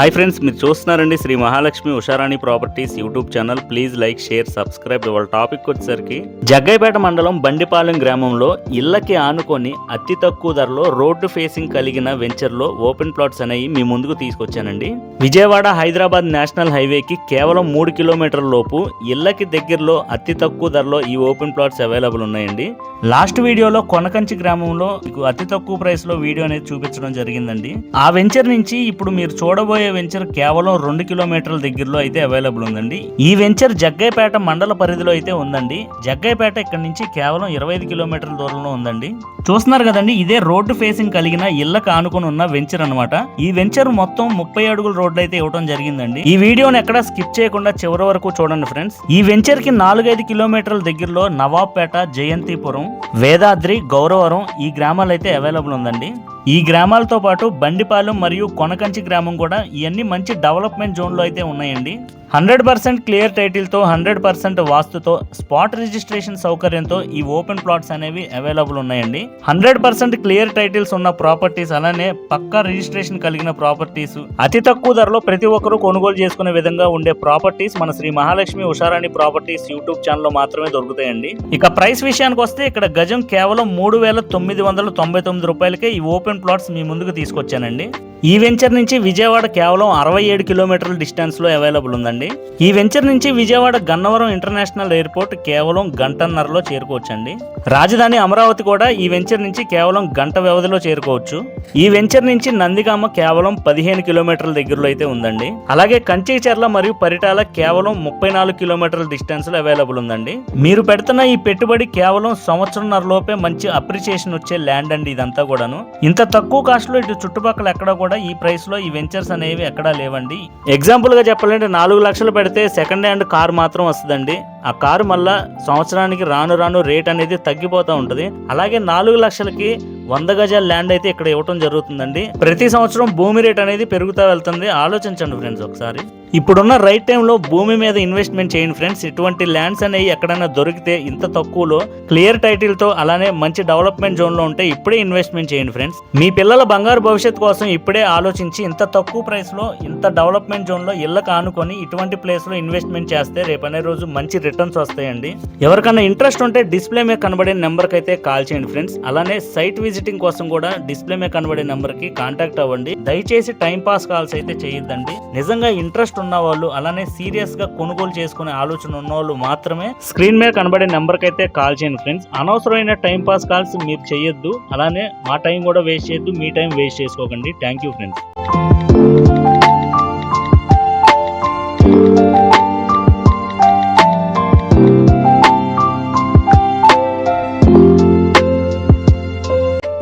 Hi friends మీరు చూస్తున్నారండి Shri Mahalakshmi Usharani properties YouTube channel. Please like share subscribe ఇవాళ topic వచ్చేసరికి జగ్గైపేట మండలం బండిపాలెం గ్రామంలో ఇళ్ళకి ఆనుకొని అతి తక్కువ ధరలో రోడ్డు ఫేసింగ్ కలిగిన వెంచర్లో ఓపెన్ ప్లాట్స్ అనేవి మీ ముందుకు తీసుకొచ్చానండి. విజయవాడ హైదరాబాద్ నేషనల్ హైవేకి కేవలం మూడు కిలోమీటర్ల లోపు ఇళ్ళకి దగ్గరలో అతి తక్కువ ధరలో ఈ ఓపెన్ ప్లాట్స్ అవైలబుల్ ఉన్నాయండి. లాస్ట్ వీడియోలో కొనకంచి గ్రామంలో మీకు అతి తక్కువ ప్రైస్లో వీడియో అనేది చూపించడం జరిగిందండి. ఆ వెంచర్ నుంచి ఇప్పుడు మీరు చూడబోయే వెంచర్ కేవలం రెండు కిలోమీటర్ల దగ్గరలో అయితే అవైలబుల్ ఉందండి. ఈ వెంచర్ జగ్గైపేట మండల పరిధిలో అయితే ఉందండి. జగ్గైపేట ఇక్కడ నుంచి కేవలం ఇరవై ఐదు కిలోమీటర్ల దూరంలో ఉందండి. చూస్తున్నారు కదండి ఇదే రోడ్డు ఫేసింగ్ కలిగిన ఇళ్ళకు ఆనుకొని ఉన్న వెంచర్ అన్నమాట. ఈ వెంచర్ మొత్తం ముప్పై అడుగుల రోడ్డు అయితే ఇవ్వడం జరిగిందండి. ఈ వీడియోని ఎక్కడ స్కిప్ చేయకుండా చివరి వరకు చూడండి ఫ్రెండ్స్ ఈ వెంచర్కి నాలుగైదు కిలోమీటర్ల దగ్గరలో నవాబ్పేట జయంతిపురం వేదాద్రి గౌరవరం ఈ గ్రామాలు అయితే అవైలబుల్ ఉందండి. ఈ గ్రామాలతో పాటు బండిపాలెం మరియు కొనకంచి గ్రామం కూడా ఇవన్నీ మంచి డెవలప్మెంట్ జోన్లో అయితే ఉన్నాయండి. హండ్రెడ్ పర్సెంట్ క్లియర్ టైటిల్తో హండ్రెడ్ పర్సెంట్ వాస్తుతో స్పాట్ రిజిస్ట్రేషన్ సౌకర్యంతో ఈ ఓపెన్ ప్లాట్స్ అనేవి అవైలబుల్ ఉన్నాయండి. హండ్రెడ్ పర్సెంట్ క్లియర్ టైటిల్స్ ఉన్న ప్రాపర్టీస్ అలానే పక్కా రిజిస్ట్రేషన్ కలిగిన ప్రాపర్టీస్ అతి తక్కువ ధరలో ప్రతి ఒక్కరూ కొనుగోలు చేసుకునే విధంగా ఉండే ప్రాపర్టీస్ మన శ్రీ మహాలక్ష్మి ఉషారాణి ప్రాపర్టీస్ యూట్యూబ్ ఛానల్లో మాత్రమే దొరుకుతాయండి. ఇక ప్రైస్ విషయానికి వస్తే ఇక్కడ గజం కేవలం మూడు వేల తొమ్మిది వందల తొంభై తొమ్మిది రూపాయలకే ఈ ఓపెన్ ప్లాట్స్ మీ ముందుకు తీసుకొచ్చానండి. ఈ వెంచర్ నుంచి విజయవాడ కేవలం అరవై ఏడు కిలోమీటర్ల డిస్టెన్స్లో అవైలబుల్ ఉందండి. ఈ వెంచర్ నుంచి విజయవాడ గన్నవరం ఇంటర్నేషనల్ ఎయిర్పోర్ట్ కేవలం గంటన్నరలో చేరుకోవచ్చండి. రాజధాని అమరావతి కూడా ఈ వెంచర్ నుంచి కేవలం గంట వ్యవధిలో చేరుకోవచ్చు. ఈ వెంచర్ నుంచి నందిగామ కేవలం పదిహేను కిలోమీటర్ల దగ్గరలో అయితే ఉందండి. అలాగే కంచిచర్ల మరియు పరిటాల కేవలం ముప్పై నాలుగు కిలోమీటర్ల డిస్టెన్స్లో అవైలబుల్ ఉందండి. మీరు పెడుతున్న ఈ పెట్టుబడి కేవలం సంవత్సరంన్నర లోపే మంచి అప్రిసియేషన్ వచ్చే ల్యాండ్ అండి ఇదంతా కూడాను. ఇంత తక్కువ కాస్ట్లో ఇటు చుట్టుపక్కల ఎక్కడ కూడా ఈ ప్రైస్లో ఈ వెంచర్స్ అనేవి ఎక్కడా లేవండి. ఎగ్జాంపుల్గా చెప్పాలంటే నాలుగు లక్షలు పెడితే సెకండ్ హ్యాండ్ కార్ మాత్రం వస్తుందండి. ఆ కారు మళ్ళా సంవత్సరానికి రాను రాను రేట్ అనేది తగ్గిపోతూ ఉంటుంది. అలాగే నాలుగు లక్షలకి వంద గజాల ల్యాండ్ అయితే ఇక్కడ ఇవ్వటం జరుగుతుందండి. ప్రతి సంవత్సరం భూమి రేట్ అనేది పెరుగుతూ వెళ్తుంది. ఆలోచించండి ఫ్రెండ్స్ ఒకసారి. ఇప్పుడున్న రైట్ టైంలో భూమి మీద ఇన్వెస్ట్మెంట్ చేయండి ఫ్రెండ్స్ ఇటువంటి ల్యాండ్స్ అనేవి ఎక్కడైనా దొరికితే ఇంత తక్కువలో క్లియర్ టైటిల్తో అలానే మంచి డెవలప్మెంట్ జోన్లో ఉంటే ఇప్పుడే ఇన్వెస్ట్మెంట్ చేయండి ఫ్రెండ్స్ మీ పిల్లల బంగారు భవిష్యత్తు కోసం ఇప్పుడే ఆలోచించి ఇంత తక్కువ ప్రైస్లో ఇంత డెవలప్మెంట్ జోన్లో ఇళ్ళ కానుకొని ఇటువంటి ప్లేస్లో ఇన్వెస్ట్మెంట్ చేస్తే రేపనే రోజు మంచి రిటర్న్స్ వస్తాయండి. ఎవరికైనా ఇంట్రెస్ట్ ఉంటే డిస్ప్లే మీద కనబడే నెంబర్కి అయితే కాల్ చేయండి ఫ్రెండ్స్ అలానే సైట్ విజిటింగ్ కోసం కూడా డిస్ప్లే మీద కనబడే నెంబర్కి కాంటాక్ట్ అవ్వండి. దయచేసి టైం పాస్ కాల్స్ అయితే చేయొద్దండి. నిజంగా ఇంట్రెస్ట్ ఉన్న వాళ్ళు అలానే సీరియస్గా కొనుగోలు చేసుకునే ఆలోచన ఉన్న వాళ్ళు మాత్రమే స్క్రీన్ మీద కనబడే నెంబర్కి అయితే కాల్ చేయండి ఫ్రెండ్స్ అనవసరమైన టైం పాస్ కాల్స్ మీరు చేయొద్దు. అలానే మా టైం కూడా వేస్ట్ చేయొద్దు. మీ టైం వేస్ట్ చేసుకోకండి. థ్యాంక్ యూ ఫ్రెండ్స్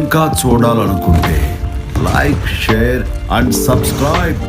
ఇంకా చూడాలనుకుంటే లైక్ షేర్ అండ్ సబ్స్క్రైబ్